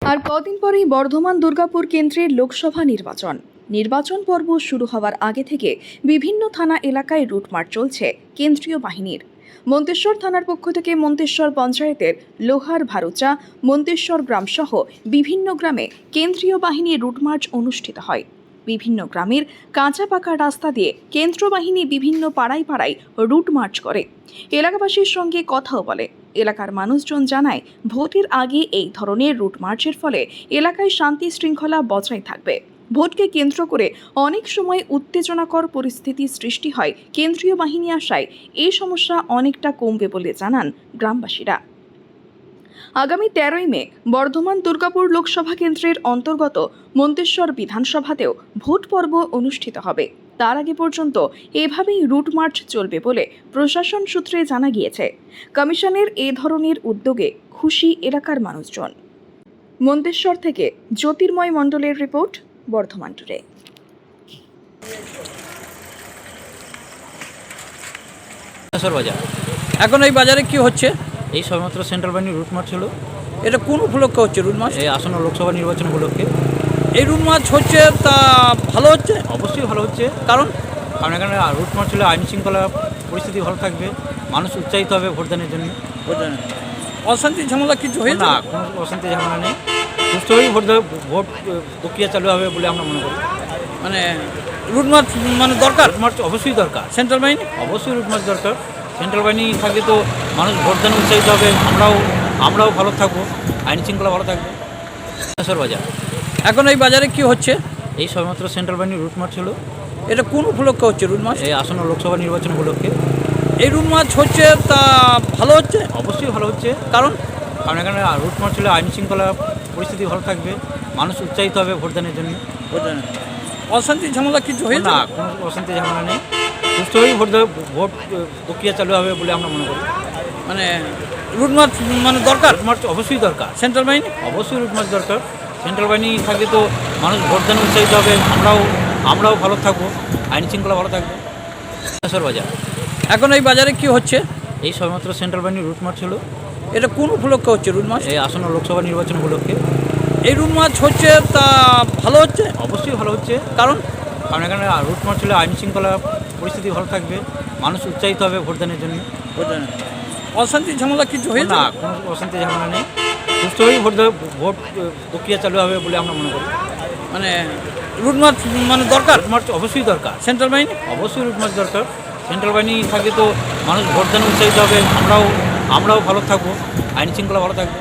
আর কদিন পরেই বর্ধমান দুর্গাপুর কেন্দ্রের লোকসভা নির্বাচন। নির্বাচন পর্ব শুরু হওয়ার আগে থেকে বিভিন্ন থানা এলাকায় রুটমার্চ চলছে কেন্দ্রীয় বাহিনীর। মন্তেশ্বর থানার পক্ষ থেকে মন্তেশ্বর পঞ্চায়েতের লোহার ভারুচা, মন্তেশ্বর গ্রামসহ বিভিন্ন গ্রামে কেন্দ্রীয় বাহিনীর রুটমার্চ অনুষ্ঠিত হয়। বিভিন্ন গ্রামের কাঁচা পাকা রাস্তা দিয়ে কেন্দ্র বাহিনী বিভিন্ন পাড়ায় পাড়ায় রুট মার্চ করে। এলাকাবাসীর সঙ্গে কথাও বলে। এলাকার মানুষজন জানায়, ভোটের আগে এই ধরনের রুট মার্চের ফলে এলাকায় শান্তি শৃঙ্খলা বজায় থাকবে। ভোটকে কেন্দ্র করে অনেক সময় উত্তেজনাকর পরিস্থিতি সৃষ্টি হয় কেন্দ্রীয় বাহিনী আসায় এই সমস্যা অনেকটা কমবে বলে জানান গ্রামবাসীরা। আগামী তেরোই মে, বর্ধমান দুর্গাপুর লোকসভা কেন্দ্রের অন্তর্গত মন্তেশ্বর বিধানসভাতেও ভোট পর্ব অনুষ্ঠিত হবে। তার আগে পর্যন্ত এভাবেই রুট মার্চ চলবে বলে প্রশাসন সূত্রে জানা গিয়েছে। কমিশনের এ ধরনের উদ্যোগে খুশি এলাকার মানুষজন। মন্তেশ্বর থেকে জ্যোতির্ময় মণ্ডলের রিপোর্ট বর্ধমান দশের বাজার। এখন এই বাজারে কি হচ্ছে? এই সবেমাত্র সেন্ট্রাল বাহিনী রুট মার্চ ছিল এটা কোন উপলক্ষে হচ্ছে রুট মাছ এই আসন্ন লোকসভা নির্বাচন উপলক্ষে। এই রুট মাছ হচ্ছে তা ভালো হচ্ছে? অবশ্যই ভালো হচ্ছে। কারণ? কারণ এখানে রুট মার্চ হলে আইন শৃঙ্খলা পরিস্থিতি ভালো থাকবে। মানুষ উৎসাহিত হবে ভোটদানের জন্য। অশান্তি ঝামেলা কিছু হয়েছে? না কোনো অশান্তি ঝামেলা নেই। সুস্থভাবেই ভোট দেবে ভোট প্রক্রিয়া চালু হবে বলে আমরা মনে করি। মানে রুট মাছ মানে দরকার? রুট মার্চ অবশ্যই দরকার। সেন্ট্রাল বাহিনী? অবশ্যই রুট মার্চ দরকার। সেন্ট্রাল বাহিনী থাকলে তো মানুষ ভোটদানে উৎসাহিত হবে। আমরাও আমরাও ভালো থাকব। আইন শৃঙ্খলা ভালো থাকবে। বাজার এখন এই বাজারে কি হচ্ছে? এই সবেমাত্র সেন্ট্রাল বাহিনী রুট মার্চ ছিল এটা কোন উপলক্ষে হচ্ছে রুট মাছ এই আসন্ন লোকসভা নির্বাচন উপলক্ষে। এই রুট মাছ হচ্ছে তা ভালো হচ্ছে? অবশ্যই ভালো হচ্ছে। কারণ? কারণ এখানে রুট মার্চ হলে আইন শৃঙ্খলা পরিস্থিতি ভালো থাকবে। মানুষ উৎসাহিত হবে ভোটদানের জন্য। অশান্তি ঝামেলা কিছু হয়েছে? না কোনো অশান্তি ঝামেলা নেই। সুস্থভাবেই ভোট ভোট প্রক্রিয়া চালু হবে বলে আমরা মনে করি। মানে রুট মাছ মানে দরকার? রুট মার্চ অবশ্যই দরকার। সেন্ট্রাল বাহিনী অবশ্যই রুট মার্চ দরকার। সেন্ট্রাল বাহিনী থাকলে তো মানুষ ভোটদানে উৎসাহিত হবে। আমরাও আমরাও ভালো থাকব আইন শৃঙ্খলা ভালো থাকবে। বাজার। এখন এই বাজারে কি হচ্ছে? এই সবেমাত্র সেন্ট্রাল বাহিনীর রুট মার্চ ছিল এটা কোন উপলক্ষে হচ্ছে রুট মাছ এই আসন্ন লোকসভা নির্বাচন উপলক্ষে। এই রুট মাছ হচ্ছে তা ভালো হচ্ছে? অবশ্যই ভালো হচ্ছে। কারণ? কারণ এখানে রুট মার্চ হলে আইন শৃঙ্খলা পরিস্থিতি ভালো থাকবে। মানুষ উৎসাহিত হবে ভোটদানের জন্য। অশান্তি ঝামেলা কিছু হয়েছে? না কোনো অশান্তি ঝামেলা নেই। সুস্থভাবেই ভোট দেবে ভোট প্রক্রিয়া চালু হবে বলে আমরা মনে করি। মানে রুট মাছ মানে দরকার? রুটমার্চ অবশ্যই দরকার। সেন্ট্রাল বাহিনী? অবশ্যই রুট মার্চ দরকার। সেন্ট্রাল বাহিনী থাকলে তো মানুষ ভোট দেন উৎসাহিত হবে। আমরাও আমরাও ভালো থাকব। আইন শৃঙ্খলা ভালো থাকবে।